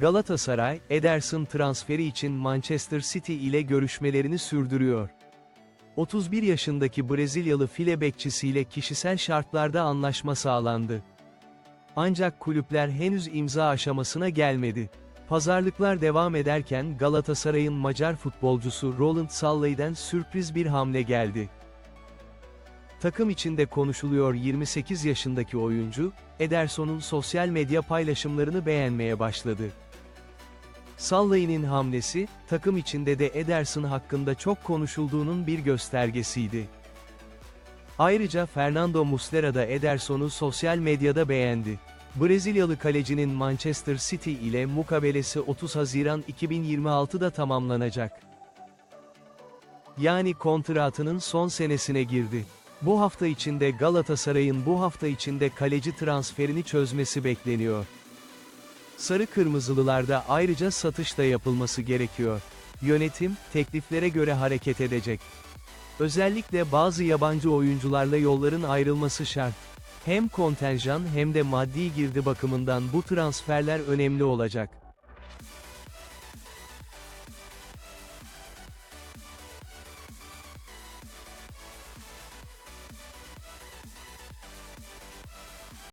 Galatasaray, Ederson transferi için Manchester City ile görüşmelerini sürdürüyor. 31 yaşındaki Brezilyalı file bekçisiyle kişisel şartlarda anlaşma sağlandı. Ancak kulüpler henüz imza aşamasına gelmedi. Pazarlıklar devam ederken Galatasaray'ın Macar futbolcusu Roland Sallai'den sürpriz bir hamle geldi. Takım içinde konuşuluyor 28 yaşındaki oyuncu, Ederson'un sosyal medya paylaşımlarını beğenmeye başladı. Sallai'nin hamlesi, takım içinde de Ederson hakkında çok konuşulduğunun bir göstergesiydi. Ayrıca Fernando Muslera da Ederson'u sosyal medyada beğendi. Brezilyalı kalecinin Manchester City ile mukabelesi 30 Haziran 2026'da tamamlanacak. Yani kontratının son senesine girdi. Bu hafta içinde Galatasaray'ın bu hafta içinde kaleci transferini çözmesi bekleniyor. Sarı Kırmızılılarda ayrıca satış da yapılması gerekiyor. Yönetim, tekliflere göre hareket edecek. Özellikle bazı yabancı oyuncularla yolların ayrılması şart. Hem kontenjan hem de maddi girdi bakımından bu transferler önemli olacak.